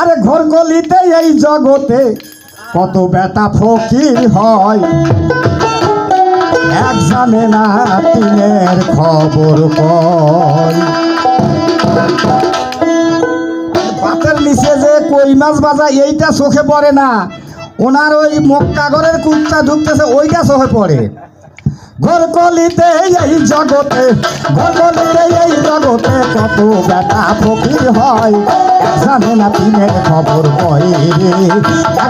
আরে ঘর গলিতে এই জগতে কত বেটা ফকির হয়। এক জানে না তিনের খবর বাতের নিচে যে কই মাছ বাজা এইটা চোখে পড়ে না। ওনার ওই মক্কাগরের কুত্তা ঢুকতেছে, ওইটা চোখে পড়ে। ঘর কলিতে এই জগতে ঘর কলিতে এই জগতে কত বেটা ফকির হয়। জানে না তিনের খবর কয়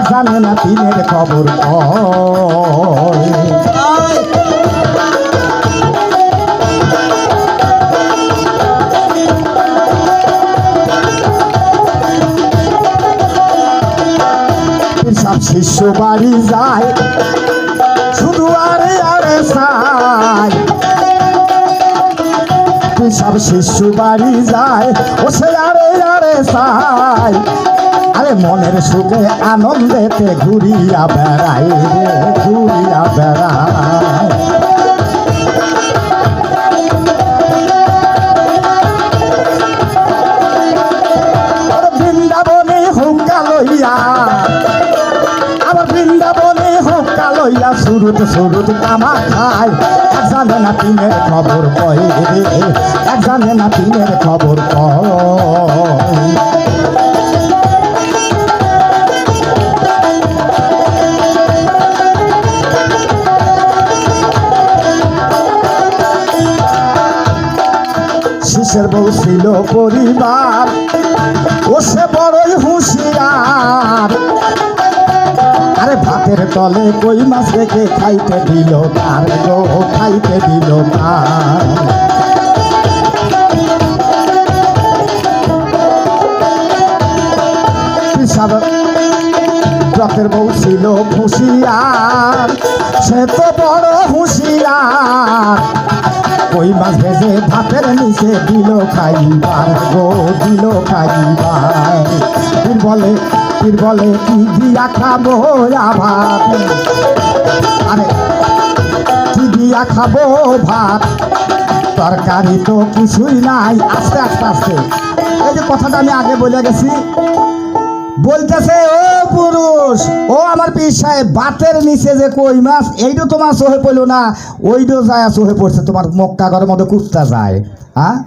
জানে না তিনের খবর কয় শিষ্য বাড়ি যায় সব শিশু বাড়ি যায়। ও সে আরে আরে সাই। আরে মনের সুখে আনন্দেতে ঘুরিয়া বেড়াই ঘুরিয়া বেড়ায়। হুঙ্কা লইয়া সুরুত সুরুত কামা খায়। এক জানে না তিনের খবর কয় রে, এক জানে না তিনের খবর কয়। শিশের বউ ছিল পরিবার, ও সে বড়ই হুঁশিয়ার। ভাতের তলে কই মাছ রেখে খাইতে দিল তার, গো খাইতে দিল তার। রথের বউ ছিল খুশিয়ার সে তো বড় হুঁশিয়ার। মাছ ভেজে ভাতের নিচে দিল খাইবার গো দিল খাইবার। পীর বলে পীর বলে, কি দিয়া খাব ভাত? আরে, কি দিয়া খাব ভাত? তরকারি তো কিছুই নাই। আস্তে আস্তে আস্তে। এই যে কথাটা আমি আগে বলে গেছি। বলতেছে, ও পুরুষ। ও আমার পীর সাহেব, বাতের নিচে যে কই মাছ এইটো তোমার চোহে পড়ল না? ওইটা যায় চোহে পড়ছে, তোমার মক্কা ঘরের মধ্যে কুত্তা যায় হ্যাঁ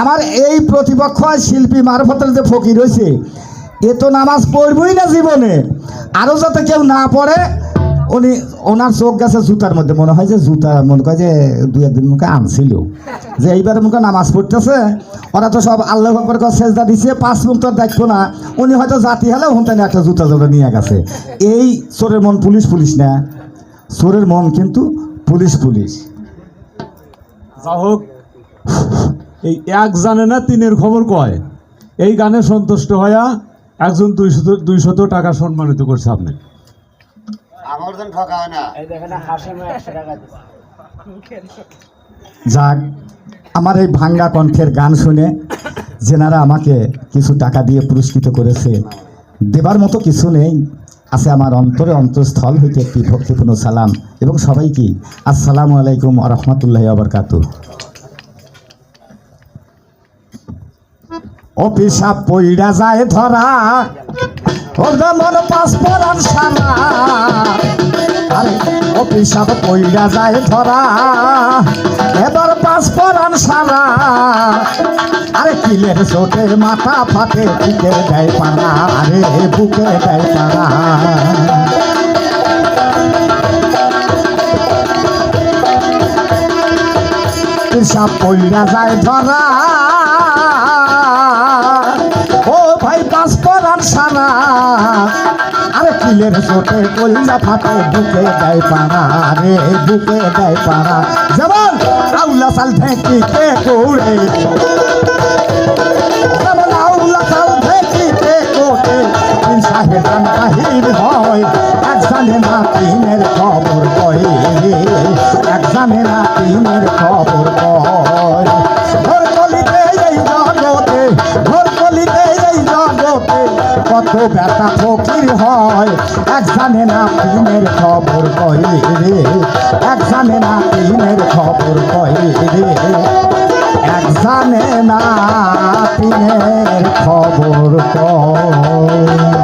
আমার এই প্রতিপক্ষ শিল্পী মারফতের যে ফকির হয়েছে এ তো নামাজ পড়বই না জীবনে। আরও যাতে কেউ না পড়ে, উনি, ওনার চোখ গেছে জুতার মধ্যে, মনে হয় যে জুতা, মনে করে যে দু একদিন মুখে আনছিল। যে এইবার মুখে নামাজ পড়তেছে ওরা তো সব আল্লাহ আকবর সেজদা দিছে পাঁচ মিনিট তো দেখব না। উনি হয়তো জাতি হলে হুনতানি একটা জুতা জোড়া নিয়ে গেছে। এই চোরের মন পুলিশ পুলিশ না। চোরের মন কিন্তু পুলিশ পুলিশ। যা হোক এই এক জানে না তিনের খবর কয়। এই গানে সন্তুষ্ট হইয়া একজন দুইশত দুইশত টাকা সম্মানিত করছে আপনি। হয় যাক আমার এই ভাঙ্গা কণ্ঠের গান শুনে যেনারা আমাকে কিছু টাকা দিয়ে পুরস্কৃত করেছে, দেবার মতো কিছু নেই। আছে আমার অন্তরে অন্তঃস্থল হইতে একটি ভক্তিপূর্ণ সালাম। এবং সবাইকে আসসালামু আলাইকুম রহমতুল্লাহ আবরকাত অপিসাব পইড়া যায় ধরা ওর মন পাস সারা। আরে অপিসাব পইড়া যায় ধরা আরে চোখের মাথা ফাটে, বুকে দেয় পাড়া আরে বুকে দেয় পাড়া সব পইরা যায় ধরা। ও ভাই পাস পড়ার সারা। আরে কিলের চোটে কলিজা ফাটে বুকে দেয় পাড়া রে, বুকে দেয় পাড়া। যেমন আউলা সাল ঢেঁকিতে কৌড়ে যেমন আউলা সাল ঢেঁকিতে কোটে। তিন সাহেবান বাহির হয় এক জানে না তিনের খবর কয়। এক জানে না তিনের খবর কয়। ঘর কলিতে এই জগতে, ঘর কলিতে এই জগতে, কত ব্যথা ফকির হয়। এক জানে না দিনের খবর কইলে রে, এক জানে না দিনের খবর কইলে রে, এক জানে না দিনের খবর কয়